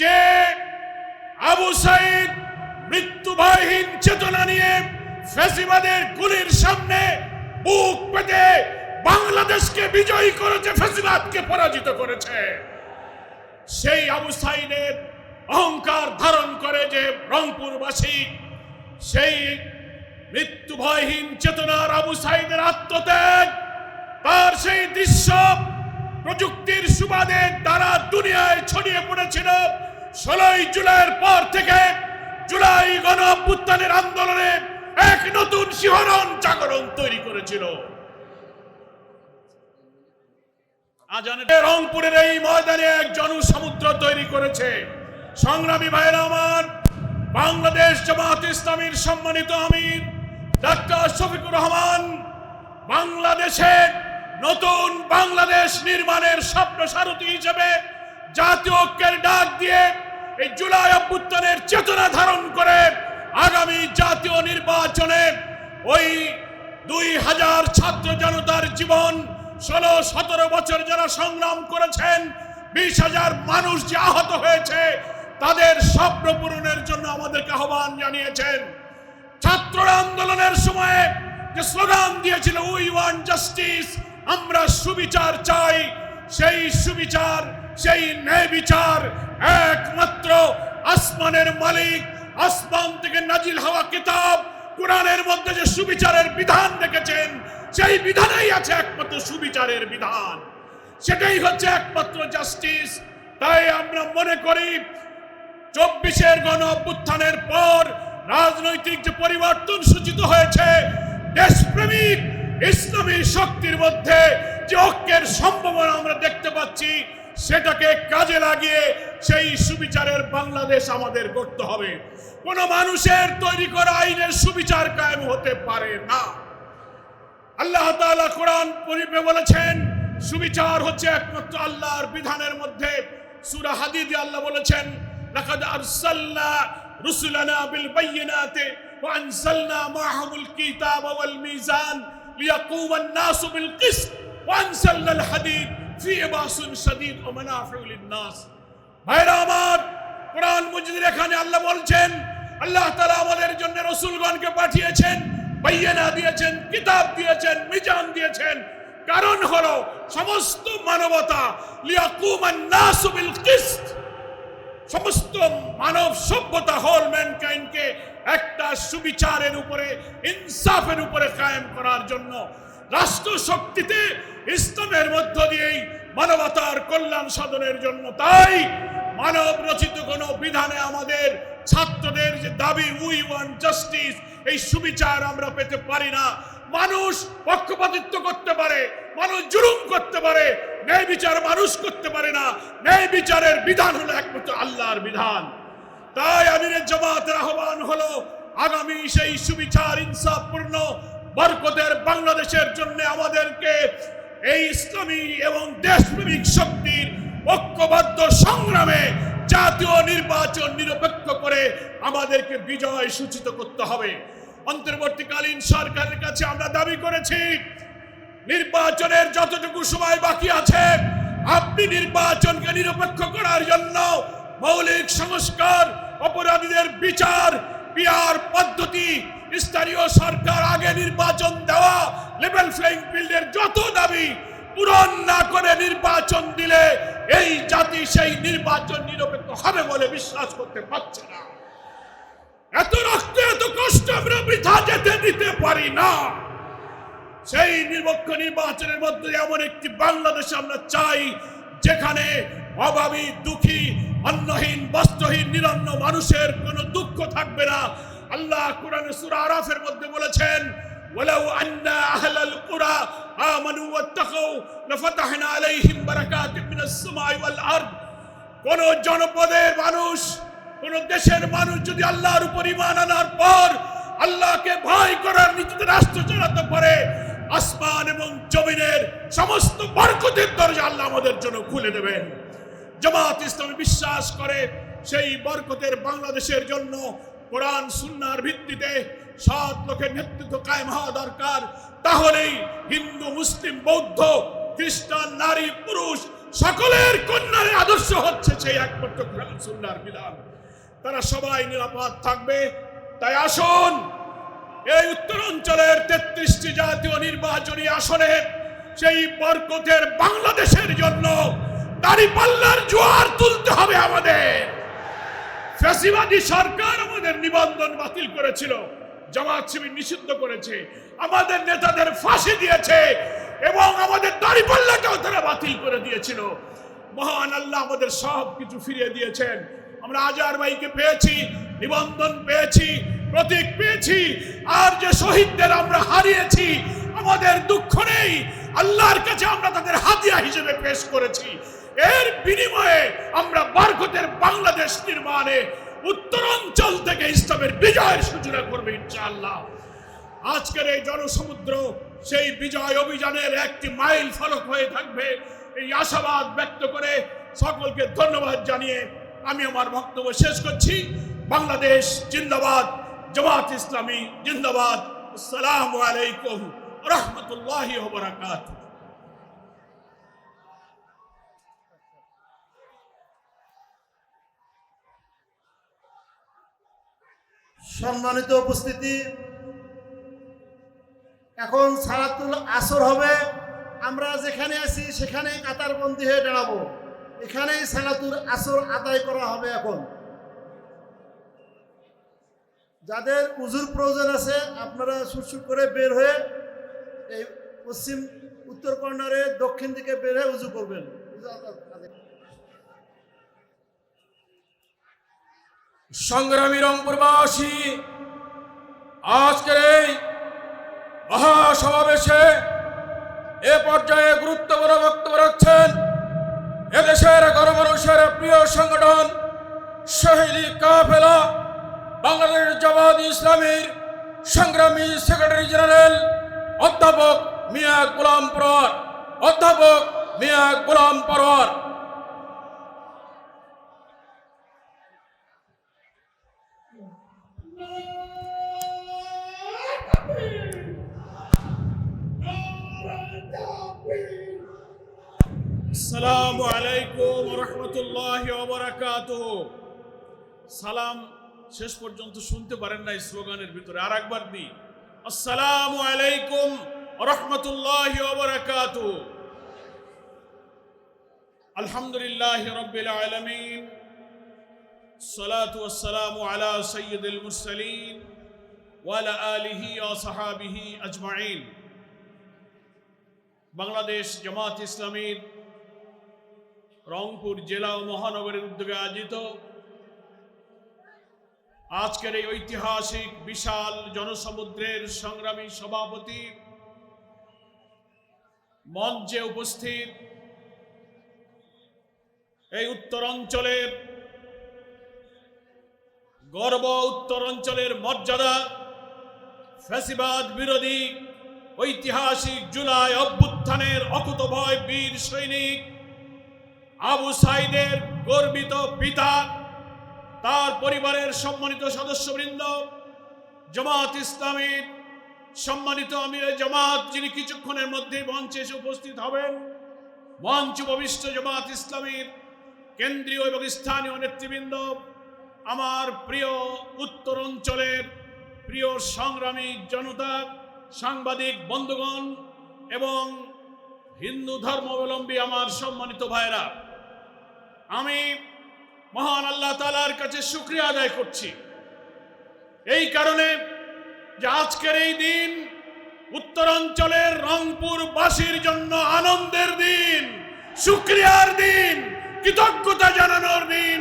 যে আবু সাইদ মৃত্যুভয়হীন চেতনা নিয়ে ফেসিবাদের গুলির সামনে বুক পেতে বাংলাদেশকে বিজয়ী করেছে, ফেসিবাদকে পরাজিত করেছে। সেই আবু সাইদের অহংকার ধারণ করে যে রংপুরবাসী, সেই মৃত্যু ভয়হীন চেতনার আবু সাইদের আত্মত্যাগ, তার সেই দৃশ্য প্রযুক্তির সুবাদে তারা দুনিয়ায় ছড়িয়ে পড়েছিল। ষোলোই জুলাইয়ের পর থেকে জুলাই গণ অভ্যুত্থানের আন্দোলনে এক নতুন শিহরণ জাগরণ তৈরি করেছিল। রংপুরের এই ময়দানে এক জনসমুদ্র তৈরি করেছে। সংগ্রামী ভাইয়েরা আমার, বাংলাদেশ জামাত ইসলামীর সম্মানিত আমির ডাক্তার শফিকুর রহমান বাংলাদেশের নতুন বাংলাদেশ নির্মাণের স্বপ্ন সারথী হিসেবে জাতীয় ঐক্যের ডাক দিয়ে এই জুলাই অভ্যুত্থানের চেতনা ধারণ করে আগামী জাতীয় নির্বাচনে ওই দুই হাজার ছাত্র জনতার জীবন ষোলো, সতেরো বছর যারা সংগ্রাম করেছেন, বিশ হাজার মানুষ যে আহত হয়েছে, তাদের স্বপ্ন পূরণের জন্য আমাদেরকে আহ্বান জানিয়েছেন। ছাত্র আন্দোলনের সময়ে যে স্লোগান দিয়েছিল উই ওয়ান্ট জাস্টিস আমরা সুবিচার চাই, সেই সুবিচার, সেই ন্যায় বিচার একমাত্র আসমানের মালিক, আসমান থেকে নাজিল হওয়া কিতাব, কোরআনের মধ্যে যে সুবিচারের বিধান রেখেছেন, সেই বিধানেই আছে একমাত্র সুবিচারের বিধান। সেটাই হচ্ছে একমাত্র জাস্টিস। তাই আমরা মনে করি, চব্বিশের গণ অভ্যুত্থানের পর রাজনৈতিক যে পরিবর্তন সূচিত হয়েছে, দেশপ্রেমিক ইসলামী শক্তির মধ্যে যে ঐক্যের সম্ভাবনা আমরা দেখতে পাচ্ছি, সেটাকে কাজে লাগিয়ে সেই সুবিচারের বাংলাদেশ আমাদের করতে হবে। কোন মানুষের তৈরি করা আইনের সুবিচার কায়েম হতে পারে না। আল্লাহ তাআলা কোরআন পরিপে বলেছেন, সুবিচার হচ্ছে একমাত্র আল্লাহর বিধানের মধ্যে। সূরা হাদিদে আল্লাহ বলেছেন, লাকাদ আরসালনা রুসুলানা বিল বাইয়িনাতি ওয়া আনজালনা মাআহুমুল কিতাবা ওয়াল মিজান। লিয়াকুমা الناس بالقسط وانزلنا الحديد فيه باس شديد ومنافع للناس ভাইরা আমার কোরআন মজিদের এখানে আল্লাহ বলছেন আল্লাহ তাআলা আমাদের জন্য রসুলগণকে পাঠিয়েছেন বাইয়ানা দিয়েছেন কিতাব দিয়েছেন মিজান দিয়েছেন কারণ হলো সমস্ত মানবতা লিয়াকুমান নাসু বিল কিসত সমস্ত মানব সভ্যতা হোল ম্যানকাইন্ডকে একটা সুবিচারের উপরে, ইনসাফের উপরে কায়েম করার জন্য রাষ্ট্র শক্তিতে ইসলামের মধ্য দিয়েই মানবতার কল্যাণ সাধনের জন্য তাই মানব রচিত কোন বিধানে আমাদের ছাত্রদের যে দাবি উই ওয়ান জাস্টিস এই সুবিচার আমরা পেতে পারি না। মানুষ পক্ষপাতিত্ব করতে পারে, মানুষ জুলুম করতে পারে, ন্যায় বিচার মানুষ করতে পারে না। ন্যায় বিচারের বিধান হলো একমাত্র আল্লাহর বিধান। তাই আমিরের জামাতের আহ্বান হলো আগামী সেই সুবিচার ইনসাফপূর্ণ বরকতের বাংলাদেশের জন্য আমাদেরকে এই ইসলামী এবং দেশপ্রেমিক শক্তির ঐক্যবদ্ধ সংগ্রামে জাতীয় নির্বাচন নিরপেক্ষ করে আমাদেরকে বিজয় সূচিত করতে হবে। অন্তর্বর্তীকালীন সরকারের কাছে আমরা দাবি করেছি, নির্বাচনের যতটুকু সময় বাকি আছে, আপনি নির্বাচনকে নিরপেক্ষ করার জন্য মৌলিক সংস্কার অপরাধীদের বিচার পিয়ার পদ্ধতি, স্থানীয় সরকার আগে নির্বাচন দেওয়া লেভেল ফ্লাইং ফিল্ডের যত দাবি পূরণ না করে নির্বাচন দিলে এই জাতি সেই নির্বাচন নিরপেক্ষ হবে বলে বিশ্বাস করতে পারছে না। এত রক্ত, এত কষ্ট আমরা বৃথা যেতে দিতে পারি না। সেই নির্বক্ষ নির্বাচনের মধ্যে এমন একটি বাংলাদেশ আমরা চাই, যেখানে অভাবী, দুঃখী অন্নহীন বস্ত্রহীন নিরন্ন মানুষের কোনো দুঃখ থাকবে না আল্লাহ কোরআনে সূরা আরাফের মধ্যে বলেছেন ولو أن أهل القرى آمنوا واتقوا لفتحنا عليهم بركات من السماء والأرض কোন জনপদের মানুষ কোন দেশের মানুষ যদি আল্লাহর উপর ইমান আনার পর আল্লাহকে ভয় করার নীতিতে রাষ্ট্র চালাতে পারে আসমান এবং জমিনের সমস্ত বরকতের দরজা আল্লাহ আমাদের জন্য খুলে দেবেন জামাত ইসলামী বিশ্বাস করে সেই বরকতের বাংলাদেশের জন্য কোরআন সুন্নার ভিত্তিতে সাত লোকের নেতৃত্ব কায়েম হওয়া দরকার। তাহলেই হিন্দু, মুসলিম, বৌদ্ধ, খ্রিস্টান, নারী, পুরুষ সকলের কন্যার আদর্শ হচ্ছে সেই একমাত্র কোরআন, সুন্নাহর বিধান। তারা সবাই নিরাপদ থাকবে। তাই আসুন, এই উত্তরাঞ্চলের তেত্রিশটি জাতীয় নির্বাচনী আসনে সেই বরকতের বাংলাদেশের জন্য দাড়িপাল্লার জোয়ার তুলতে হবে আমাদের। ফ্যাসিবাদী সরকার আমাদের নিবন্ধন বাতিল করেছিল, জামাত শিবির নিষিদ্ধ করেছে, আমাদের নেতাদের ফাঁসি দিয়েছে এবং আমাদের দাড়িপাল্লাটাও তারা বাতিল করে দিয়েছিল। মহান আল্লাহ আমাদের সব কিছু ফিরিয়ে দিয়েছেন। আমরা আজার ভাইকে পেয়েছি, নিবন্ধন পেয়েছি, প্রতীক পেয়েছি, আর যে শহীদদের আমরা হারিয়েছি, আমাদের দুঃখ নেই। আল্লাহর কাছে আমরা তাদের হাতিয়া হিসেবে পেশ করেছি। এর বিনিময়ে আমরা বারকতের বাংলাদেশ নির্মাণে উত্তরাঞ্চল থেকে ইসলামের বিজয়ের সূচনা করবে ইনশাআল্লাহ। আজকের এই জনসমুদ্র, সেই বিজয় অভিযানের একটি মাইল ফলক হয়ে থাকবে। এই আশাবাদ ব্যক্ত করে সকলকে ধন্যবাদ জানিয়ে আমি আমার বক্তব্য শেষ করছি। বাংলাদেশ জিন্দাবাদ, জামাত ইসলামী জিন্দাবাদ। আসসালামু আলাইকুম রহমতুল্লাহি বারাকাতুহু। সম্মানিত উপস্থিতি। এখন সারাতুল আসর হবে। আমরা যেখানে আছি সেখানে কাতারবন্দি হয়ে দাঁড়াবো। এখানেই সালাতুল আসর আদায় করা হবে এখন। যাদের উজুর প্রয়োজন আছে, আপনারা সুরসুর করে বের হয়ে এই পশ্চিম উত্তর কর্নারে দক্ষিণ দিকে বের হয়ে উজু করবেন। সংগ্রামী রংপুরবাসী, আজকের এই মহাসমাবেশে এ পর্যায়ে গুরুত্বপূর্ণ বক্তব্য রাখছেন এদেশের গণমানুষের প্রিয় সংগঠন শহীদ কাফেলা, বাংলাদেশ জামাত ইসলামীর সংগ্রামী সেক্রেটারি জেনারেল অধ্যাপক মিয়া গোলাম পরোয়ার। অধ্যাপক মিয়া গোলাম পরোয়ার। রহমতুল্লাহ অবরাকাত সালাম শেষ পর্যন্ত শুনতে পারেন না স্লোগানের ভিতরে। আর একবার দিই আসসালামু আলাইকুম রহমতুল্লাহ আলহামদুলিল্লাহ আলমিন। আজমাইন। বাংলাদেশ জামাত ইসলামীর রংপুর জেলা ও মহানগরের উদ্যোগে আয়োজিত। আজকের এই ঐতিহাসিক বিশাল জনসমুদ্রের সংগ্রামী সভাপতি মঞ্চে উপস্থিত এই উত্তরাঞ্চলের গর্ব উত্তরাঞ্চলের মর্যাদা ফ্যাসিবাদ বিরোধী ঐতিহাসিক জুলাই অভ্যুত্থানের অকুতভয় বীর সৈনিক আবু সাইদের গর্বিত পিতা, তার পরিবারের সম্মানিত সদস্যবৃন্দ, জমাত ইসলামীর সম্মানিত আমির জামাত, যিনি কিছুক্ষণের মধ্যে মঞ্চে এসে উপস্থিত হবেন। মঞ্চ ভবিষ্য জামাত ইসলামীর কেন্দ্রীয় এবং স্থানীয় নেতৃবৃন্দ, আমার প্রিয় উত্তর অঞ্চলের প্রিয় সংগ্রামী জনতা, সাংবাদিক বন্ধুগণ এবং হিন্দু ধর্মাবলম্বী আমার সম্মানিত ভাইরা আমি মহান আল্লাহ তালার কাছে শুক্রিয়া আদায় করছি। এই কারণে যে আজকের এই দিন উত্তরাঞ্চলের রংপুরবাসীর জন্য আনন্দের দিন, শুক্রিয়ার দিন, কৃতজ্ঞতা জানানোর দিন